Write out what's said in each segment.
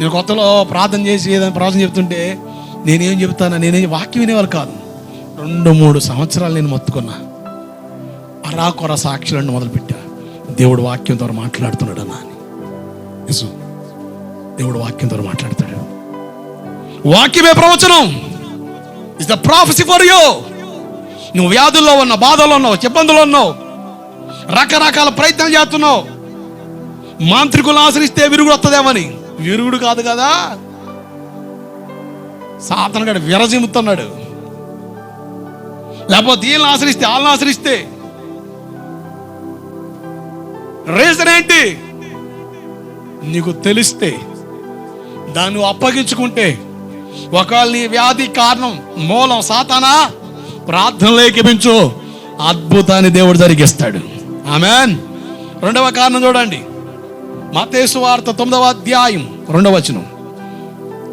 నేను కొత్తలో ప్రార్థన చేసి ఏదైనా ప్రార్థన చెప్తుంటే నేనేం చెప్తాను? నేనేం వాక్యం వినేవారు కాదు. రెండు మూడు సంవత్సరాలు నేను మొత్తుకున్నా. అరాకొర సాక్షులను మొదలుపెట్టా. దేవుడు వాక్యం ద్వారా మాట్లాడుతున్నాడు అన్నా అని. దేవుడు వాక్యం ద్వారా మాట్లాడతాడు. వాక్యమే ప్రవచనం. Is the prophecy for you నువ్వు వ్యాధుల్లో ఉన్నావు బాధల్లో ఉన్నావు ఇబ్బందుల్లో ఉన్నావు రకరకాల ప్రయత్నం చేస్తున్నావు. మాంత్రికులను ఆశ్రయిస్తే విరుగుడు వస్తుందేమని విరుగుడు కాదు కదా? సాతనగాడు విరజిమ్ముతున్నాడు. లేకపోతే వీళ్ళని ఆశ్రయిస్తే వాళ్ళని ఆశ్రయిస్తే రీజన్ ఏంటి? నీకు తెలిస్తే దాన్ని అప్పగించుకుంటే ఒకవేళ నీ వ్యాధి కారణం మూలం సాతానా? ప్రార్థన పెంచు అద్భుతాన్ని దేవుడు జరిగిస్తాడు. ఆమెన్. రెండవ కారణం చూడండి. మతేసు వార్త తొమ్మిదవ అధ్యాయం రెండవ వచనం.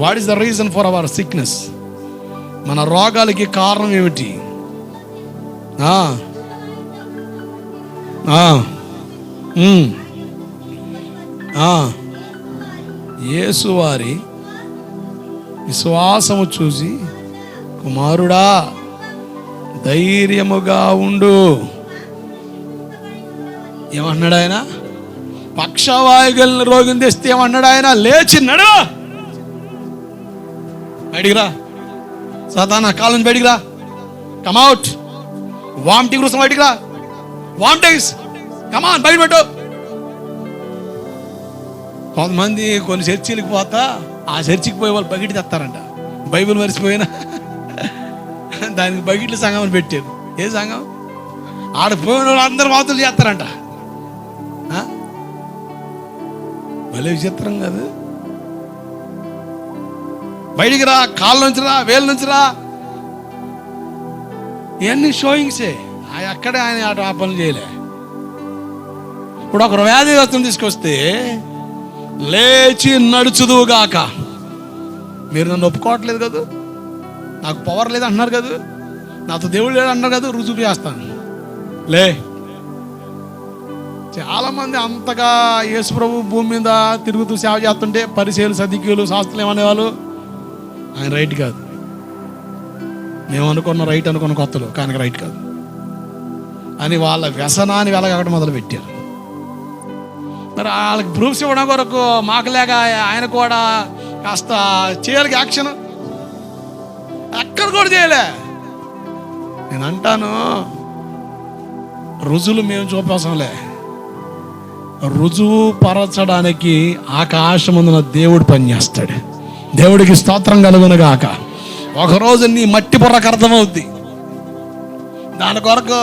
What is the reason for our sickness మన రోగాలకి కారణం ఏమిటి? యేసువారి విశ్వాసము చూసి కుమారుడా ధైర్యముగా ఉండు. ఏమన్నాడు ఆయన? పక్షవాయుగలను రోగం తెస్తే ఏమన్నాడు ఆయన? లేచిన్నాడు బయటికి బయటికిరా సదా కాళ్ళ నుంచి రా. కమౌట్ వామిటింగ్ కోసం బయటికిరా వామిటింగ్స్ కమాన్ బయట పెట్టు. కొంతమంది కొన్ని చర్చిలకు పోతా ఆ చర్చికి పోయే వాళ్ళు బకెట్ తెస్తారంట. బైబిల్ మరిచిపోయినా. దానికి బకెట్లు సంఘం అని పెట్టారు. ఏ సంఘం ఆడ పోయిన వాళ్ళు అందరు వాతులు చేస్తారంట. భలే విచిత్రం కాదు? బయటికి రా కాళ్ళ నుంచి రా వేల నుంచి రా. ఇవన్నీ షోయింగ్సే ఆయన అక్కడే ఆయన అటు ఆ పనులు చేయలే. ఇప్పుడు ఒక వ్యాధిగ్రస్తుని తీసుకొస్తే లేచి నడుచుదువుగాక. మీరు నన్ను ఒప్పుకోవట్లేదు కదా? నాకు పవర్ లేదు అంటున్నారు కదా? నాతో దేవుడు లేడు అంటున్నారు కదా? రుజువు చేస్తాను. లే చాలామంది అంతగా యేసుప్రభు భూమి మీద తిరుగుతూ సేవ చేస్తుంటే పరిచయలు సదిక్యులు శాస్త్రులు ఏమనేవాళ్ళు? ఆయన రైట్ కాదు. మేము అనుకున్న రైట్ అనుకున్న కొత్తలు కానీ రైట్ కాదు. అని వాళ్ళ వ్యసనాన్ని వెలగడం మొదలుపెట్టారు. మరి వాళ్ళకి ప్రూఫ్స్ ఇవ్వడం కొరకు మాకు లేక ఆయన కూడా కాస్త చేయాలి యాక్షన్? ఎక్కడ కూడా చేయలే. నేను అంటాను రుజులు మేము చూపవసరంలే రుజువు పరచడానికి ఆకాశమందున దేవుడు పనిచేస్తాడు. దేవుడికి స్తోత్రం కలుగునగాక. ఒకరోజు నీ మట్టి పొర్రకు అర్థమవుద్ది. దాని కొరకు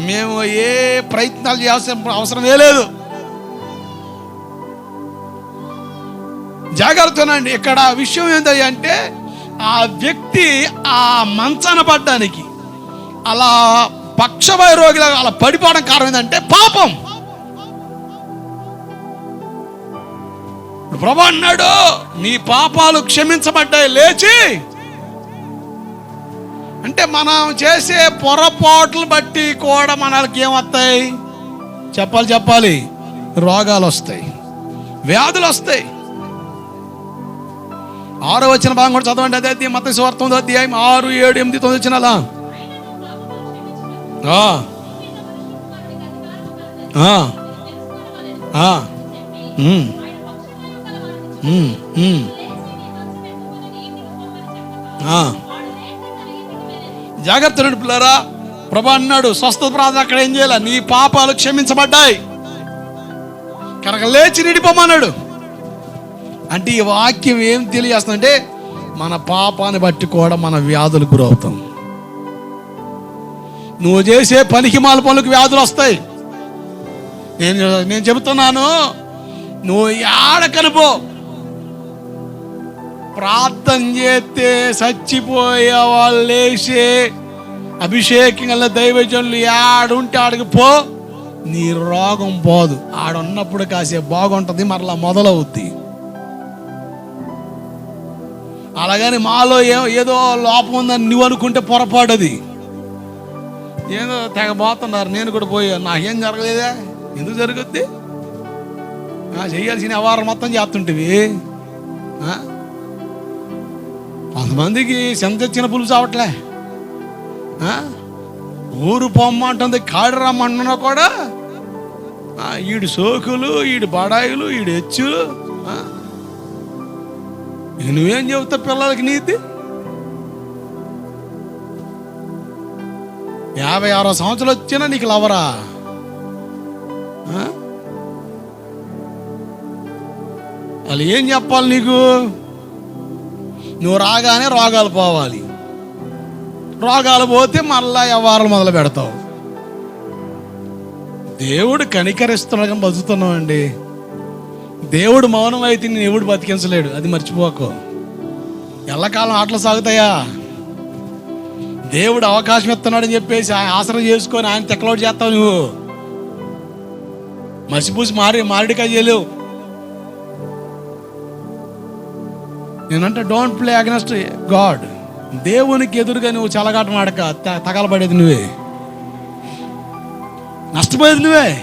మేము ఏ ప్రయత్నాలు చేయాల్సిన అవసరమే లేదు. జాగ్రత్తనండి ఇక్కడ విషయం ఏంటంటే అంటే ఆ వ్యక్తి ఆ మంచాన పడ్డానికి అలా పక్షవాయు రోగిలా అలా పడిపోవడం కారణం ఏంటంటే పాపం. ప్రభు అన్నాడు నీ పాపాలు క్షమించబడ్డాయి లేచి. అంటే మనం చేసే పొరపాట్లు బట్టి కూడా మనకి ఏమొస్తాయి చెప్పాలి చెప్పాలి. రోగాలు వస్తాయి వ్యాధులు వస్తాయి. ఆరో వచ్చిన భాగం కూడా చదవండి అదే అధ్యాయం మత స్వార్థం అధ్యాయం ఆరు ఏడు ఎనిమిది తొమ్మిది వచ్చిన అలా. ఆ. ఆ. జాగ్రత్త నడుపులారా ప్రభా అన్నాడు స్వస్థ ప్రార్థన అక్కడ ఏం చేయాలి? నీ పాపాలు క్షమించబడ్డాయి. కనుక లేచి నిడిపోమన్నాడు. అంటే ఈ వాక్యం ఏం తెలియజేస్తుందంటే మన పాపాన్ని బట్టి కూడా మన వ్యాధులకు గురవుతాం. నువ్వు చేసే పనికి మాల పనులకు వ్యాధులు వస్తాయి. నేను నేను చెబుతున్నాను నువ్వు ఆడ కనుపో. ప్రార్థన చేస్తే చచ్చిపోయే వాళ్ళు లేచి అభిషేకం గల దైవజనులు ఆడుంటే ఆడికి పో నీ రోగం పోదు. ఆడున్నప్పుడు కాసేపు బాగుంటుంది మరలా మొదలవుద్ది. అలాగని మాలో ఏ ఏదో లోపం ఉందని నువ్వు అనుకుంటే పొరపాటు అది ఏదో తెగ పోతున్నారు నేను కూడా పోయా నాకేం జరగలేదే? ఎందుకు జరుగుద్ది? చేయాల్సిన వ్యవహారం మొత్తం చేస్తుంటివి. కొంతమందికి సెంత తెచ్చిన పులుసు అవట్లే ఆ? ఊరు పొమ్మంటుంది కాడు రమ్మంటున్నా కూడా. ఈడు సోకులు ఈడు బడాయిలు ఈడు హెచ్చులు. నువ్వేం చెబుతా పిల్లలకి నీతి? యాభై ఆరో సంవత్సరాలు వచ్చినా నీకు లవరా? వాళ్ళు ఏం చెప్పాలి నీకు? నువ్వు రాగానే రోగాలు పోవాలి. రోగాలు పోతే మళ్ళా వ్యవహారాలు మొదలు పెడతావు. దేవుడు కనికరిస్తున్నాడు కానీ బతుకుతున్నామండి దేవుడు మౌనం అయితే నేను ఎవడు బతికించలేడు. అది మర్చిపోకు. ఎల్లకాలం ఆటలు సాగుతాయా? దేవుడు అవకాశం ఇస్తున్నాడని చెప్పేసి ఆయన ఆసరం చేసుకొని ఆయన తెక్కలోటు చేస్తావు నువ్వు. మసిపూసి మారి మారిడికాయ చేయలేవు. నేనంటే డోంట్ ప్లే అగెనెస్ట్ గాడ్ దేవునికి ఎదురుగా నువ్వు చలగాటం ఆడక త- తగలబడేది నువ్వే. నష్టపోయేది నువ్వే.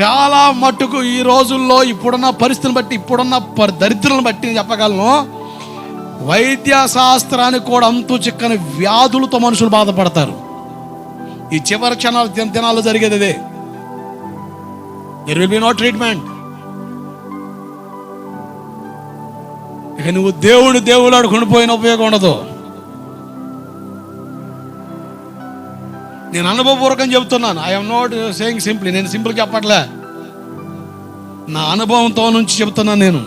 చాలా మట్టుకు ఈ రోజుల్లో ఇప్పుడున్న పరిస్థితిని బట్టి ఇప్పుడున్న దరిద్రులను బట్టి నేను చెప్పగలను. వైద్య శాస్త్రానికి కూడా అంతు చిక్కని వ్యాధులతో మనుషులు బాధపడతారు. ఈ చివరి క్షణాలు దినాల్లో జరిగేది అదే. There will be no treatment ఇక నువ్వు దేవుడు దేవుడు ఆడుకుని పోయిన ఉపయోగం ఉండదు. నేను అనుభవపూర్వకం చెబుతున్నాను. ఐఎమ్ నాట్ సేయింగ్ సింప్లీ నేను సింపుల్ చెప్పట్లే. నా అనుభవంతో నుంచి చెబుతున్నాను నేను.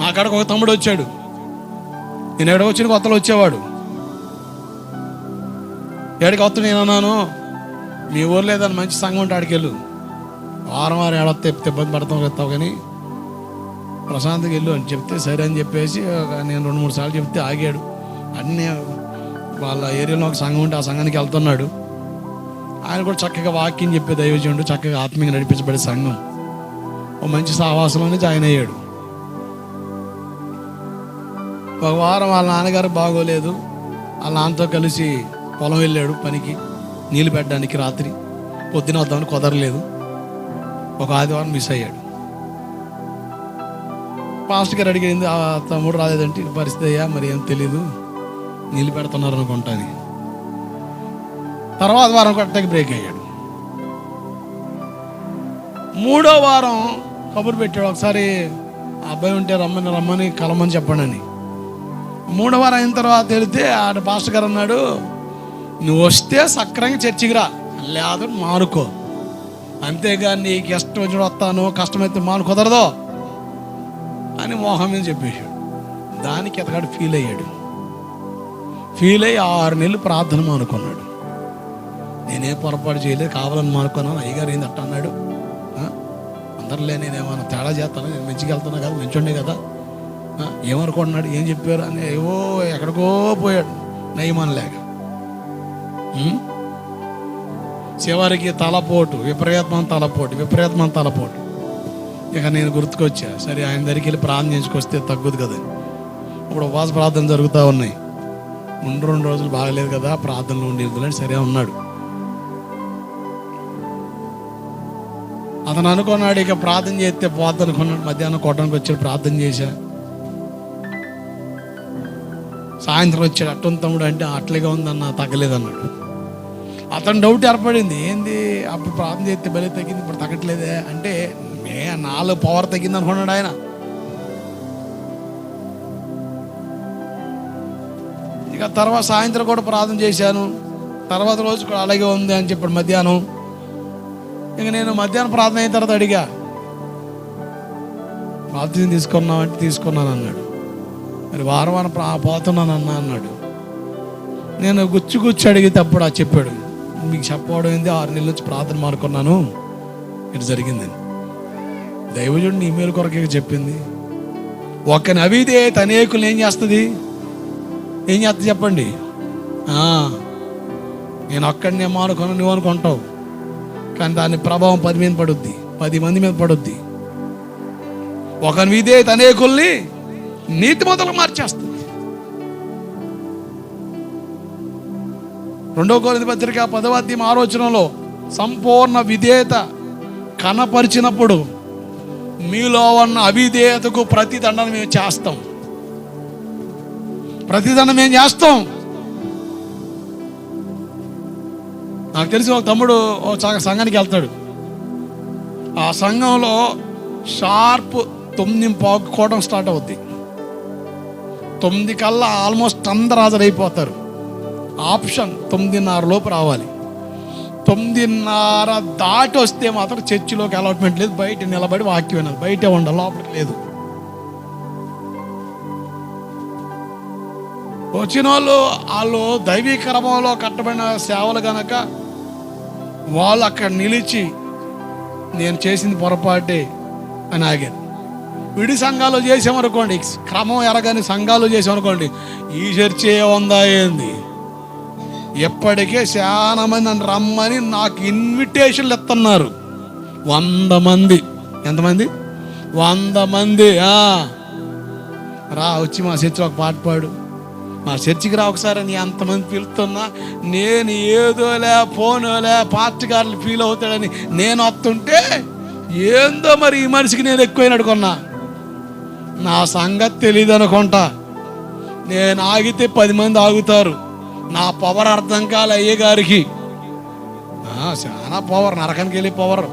మా కాడకు ఒక తమ్ముడు వచ్చాడు. నేను ఎక్కడ వచ్చిన కొత్తలో వచ్చేవాడు. ఏడికి వస్తా నేను అన్నాను మీ ఊర్లో ఏదైనా మంచి సంఘం ఉంటే ఆడికి వెళ్ళు వారం వారం ఏడొస్తే ఇబ్బంది పడతాం కదా కానీ ప్రశాంత్కి వెళ్ళు అని చెప్తే సరే అని చెప్పేసి నేను రెండు మూడు సార్లు చెప్తే ఆగాడు. అన్నీ వాళ్ళ ఏరియాలో ఒక సంఘం ఉంటే ఆ సంఘానికి వెళ్తున్నాడు. ఆయన కూడా చక్కగా వాక్యం చెప్పే దైవజనుడు చక్కగా ఆత్మీయంగా నడిపించబడే సంఘం. ఓ మంచి సహవాసంలోనే జాయిన్ అయ్యాడు. ఒక వారం వాళ్ళ నాన్నగారు బాగోలేదు. వాళ్ళ నాన్నతో కలిసి పొలం వెళ్ళాడు పనికి నీళ్ళు పెట్టడానికి రాత్రి. పొద్దున వద్దామని కుదరలేదు. ఒక ఆదివారం మిస్ అయ్యాడు. పాస్టర్ గారు అడిగింది ఆ తమ్ముడు రాలేదంటే పరిస్థితి అయ్యా మరి ఏం తెలీదు. నీళ్ళు పెడుతున్నారు అనుకుంటాని తర్వాత వారం కొట్టకి బ్రేక్ అయ్యాడు. మూడో వారం కబురు పెట్టాడు ఒకసారి ఆ అబ్బాయి ఉంటే రమ్మని రమ్మని కలమని చెప్పండి అని. మూడో వారం అయిన తర్వాత వెళితే ఆడ పాస్టర్ గారు అన్నాడు నువ్వు వస్తే సక్రంగా చర్చికి రా లేదు మానుకో. అంతేగాని నీకు ఇష్టం వచ్చిన వస్తాను కష్టమైతే మాను కుదరదు అని మోహం మీద చెప్పేశాడు. దానికి అతగాడు ఫీల్ అయ్యాడు. ఫీల్ అయ్యి ఆరు నెలలు ప్రార్థన మానుకున్నాడు. నేనే పొరపాటు చేయలేదు కావాలని మానుకున్నాను అయ్యగారు ఏంది అట్ట అన్నాడు. అందరిలే నేను నేనేమన్నా తేడా చేస్తాను? నేను మంచిగా వెళ్తున్నా కదా మంచుండే కదా. ఏమనుకుంటున్నాడు? ఏం చెప్పారు? అని ఏవో ఎక్కడికో పోయాడు. నయమని లేక. చివరికి తలపోటు విపరీతమైన తలపోటు విపరీతమైన తలపోటు. ఇక నేను గుర్తుకొచ్చా. సరే ఆయన దగ్గరికి వెళ్ళి ప్రార్థన చేసుకొస్తే తగ్గుదు కదా. ఇప్పుడు ఉపవాస ప్రార్థన జరుగుతూ ఉన్నాయి. ఉండు రెండు రోజులు బాగలేదు కదా ప్రార్థనలు ఉండి వెళ్తున్నాడు సరే ఉన్నాడు అతను అనుకున్నాడు ఇక ప్రార్థన చేస్తే పోద్ది అనుకున్నాడు. మధ్యాహ్నం కొట్టడానికి వచ్చాడు ప్రార్థన చేశా. సాయంత్రం వచ్చాడు అట్టం తమ్ముడు అంటే అట్లేగా ఉందన్న తగ్గలేదన్నాడు. అతను డౌట్ ఏర్పడింది. ఏంది అప్పుడు ప్రార్థన చేస్తే బలి తగ్గింది ఇప్పుడు తగ్గట్లేదే అంటే ఏ నాలో పవర్ తగ్గింది అనుకున్నాడు ఆయన. ఇక తర్వాత సాయంత్రం కూడా ప్రార్థన చేశాను. తర్వాత రోజు కూడా అలాగే ఉంది అని చెప్పాడు మధ్యాహ్నం. ఇక నేను మధ్యాహ్నం ప్రార్థన అయిన తర్వాత అడిగా ప్రార్థన తీసుకున్నావు? అంటే తీసుకున్నాను అన్నాడు. మరి వారం వారం ప్రా పోతున్నాను అన్నా అన్నాడు. నేను గుచ్చి గుచ్చి అడిగితే అప్పుడు ఆ చెప్పాడు మీకు చెప్పడం ఏంది? ఆరు నెలల నుంచి ప్రార్థన మానుకున్నాను. ఇటు జరిగిందని. దైవజుడిని మేలు కొరకే చెప్పింది. ఒక నవీదే తనేకులు ఏం చేస్తుంది? ఏం చేస్తుంది చెప్పండి? నేను ఒక్కడినే మానుకున్నా నువ్వు అనుకుంటావు. కానీ దాని ప్రభావం పది మీద పడుద్ది. పది మంది మీద పడుద్ది. ఒక విధే తనేకుల్ని నీతి మొదలు మార్చేస్తుంది. రెండో కోరిది పత్రిక పదవాద్యం ఆలోచనలో సంపూర్ణ విధేయత కనపరిచినప్పుడు మీలో ఉన్న అవిధేయతకు ప్రతిదండన మేము చేస్తాం. ప్రతిదండం మేము చేస్తాం. నాకు తెలిసి ఒక తమ్ముడు ఓ సంఘానికి వెళ్తాడు ఆ సంఘంలో షార్ప్ తొమ్మిది పావుకోవడం స్టార్ట్ అవుద్ది. తొమ్మిది కల్లా ఆల్మోస్ట్ అందరు హాజరైపోతారు. ఆప్షన్ తొమ్మిదిన్నర లోపు రావాలి. తొమ్మిదిన్నర దాటి వస్తే మాత్రం చర్చిలోకి అలాట్మెంట్ లేదు. బయట నిలబడి వాక్యం వినాలి. బయటే ఉండాలి. లోపలికి లేదు. వచ్చిన వాళ్ళు వాళ్ళు దైవీ క్రమంలో కట్టబడిన సేవలు గనక వాళ్ళు అక్కడ నిలిచి నేను చేసింది పొరపాటే అని ఆగారు. విడి సంఘాలు చేసామనుకోండి. క్రమం ఎరగని సంఘాలు చేసామనుకోండి. ఈ చర్చే ఉందా ఏంది? ఎప్పటికే చాలా మంది నన్ను రమ్మని నాకు ఇన్విటేషన్లు ఇస్తున్నారు. వంద మంది. ఎంతమంది వంద మంది రా వచ్చి మా చర్చి ఒక పాట పాడు. మా చర్చికి రా ఒకసారి నీ అంతమంది పిలుస్తున్నా నేను ఏదోలే పోనోలే పార్టీ గారులు ఫీల్ అవుతాడని నేను వస్తుంటే ఏందో మరి ఈ మనిషికి నేను ఎక్కువైన అడుకున్నా నా సంగతి తెలియదు అనుకుంటా నేను ఆగితే పది మంది ఆగుతారు. నా పవర్ అర్థం కాలే అయ్యే గారికి చాలా పవర్ నరకానికి వెళ్ళి పవర్